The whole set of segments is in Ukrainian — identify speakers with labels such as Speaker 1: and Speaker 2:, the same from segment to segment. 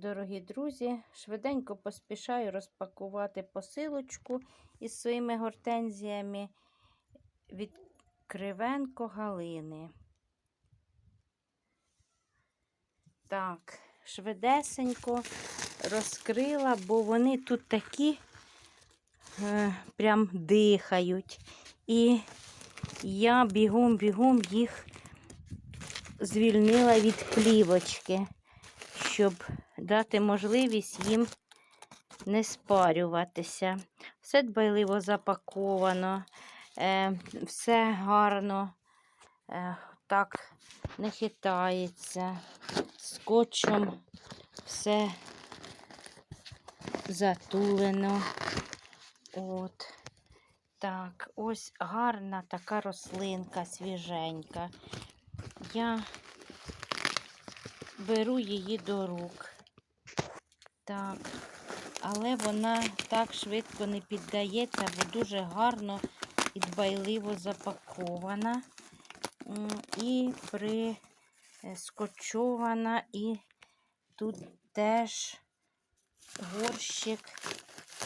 Speaker 1: Дорогі друзі, швиденько поспішаю розпакувати посилочку із своїми гортензіями від Кривенко Галини. Так, швидесенько розкрила, бо вони тут такі е, прям дихають. І я бігом-бігом їх звільнила від плівочки, щоб дати можливість їм не спарюватися. Все дбайливо запаковано, е, все гарно, е, так не хитається. Скотчем все затулено. От. Так, ось гарна така рослинка свіженька. Я беру її до рук. Так, але вона так швидко не піддається, бо дуже гарно і дбайливо запакована. І прискочована, і тут теж горщик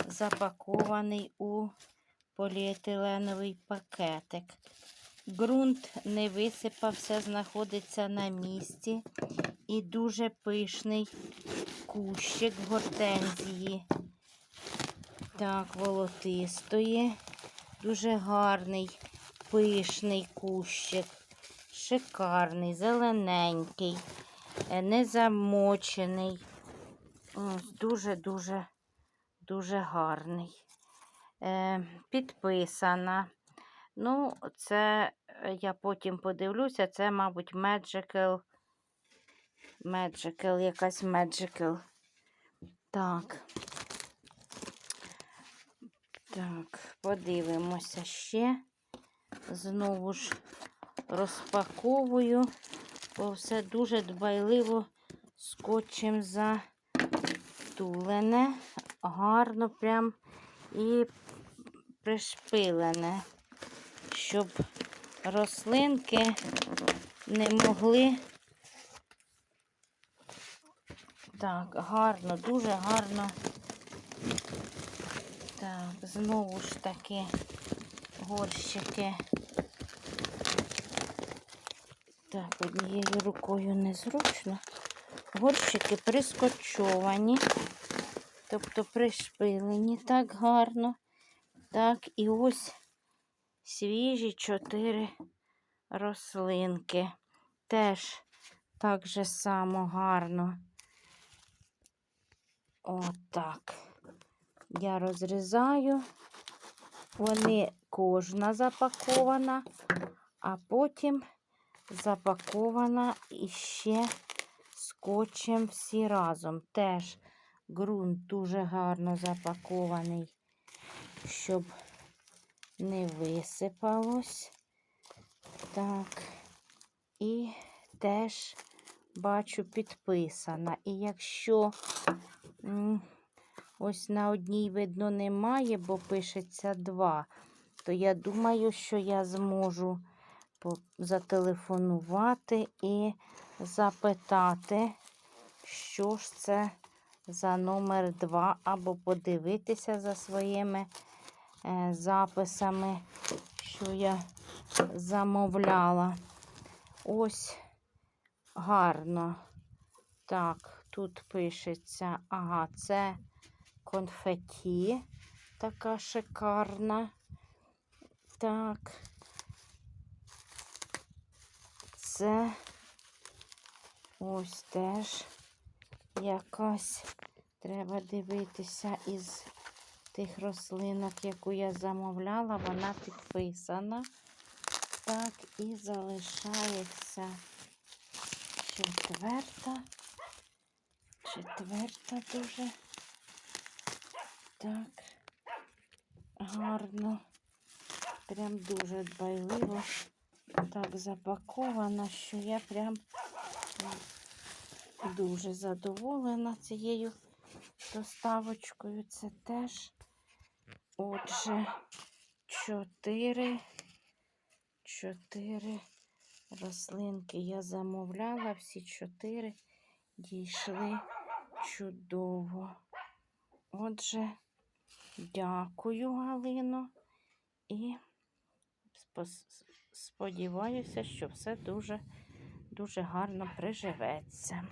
Speaker 1: запакований у поліетиленовий пакетик. Ґрунт не висипався, знаходиться на місці. І дуже пишний кущик гортензії. Так, волотистої. Дуже гарний, пишний кущик. Шикарний, зелененький, е, не замочений. Ось, Дуже-дуже дуже гарний. Е, підписана. Ну, це е, я потім подивлюся, це, мабуть, Magical. Magical, якась Magical. Так. Так, подивимося ще. Знову ж розпаковую, бо все дуже дбайливо скотчем затулене, гарно прям і пришпилене, щоб рослинки не могли. Так, гарно, дуже гарно. Так, знову ж таки горщики. Так, однією рукою незручно. Горщики прискочовані, тобто пришпилені так гарно. Так, і ось свіжі чотири рослинки. Теж так же само гарно. Отак. Я розрізаю. Вони кожна запакована, а потім запакована іще скотчем всі разом. Теж ґрунт дуже гарно запакований, щоб не висипалось. Так, і теж бачу підписана. І якщо ось на одній видно немає, бо пишеться два, то я думаю, що я зможу зателефонувати і запитати, що ж це за номер 2, або подивитися за своїми е, записами, що я замовляла. Ось гарно. Так, тут пишеться, ага, це конфеті, така шикарна. Так. Це ось теж якась треба дивитися із тих рослинок, яку я замовляла, вона підписана. Так, і залишається четверта. Четверта дуже так гарно. Прям дуже дбайливо так запакована, що я прям дуже задоволена цією доставочкою. Це теж, отже, чотири, чотири рослинки я замовляла, всі чотири дійшли чудово. Отже, дякую, Галино, і сподіваюся, що все дуже, дуже гарно приживеться.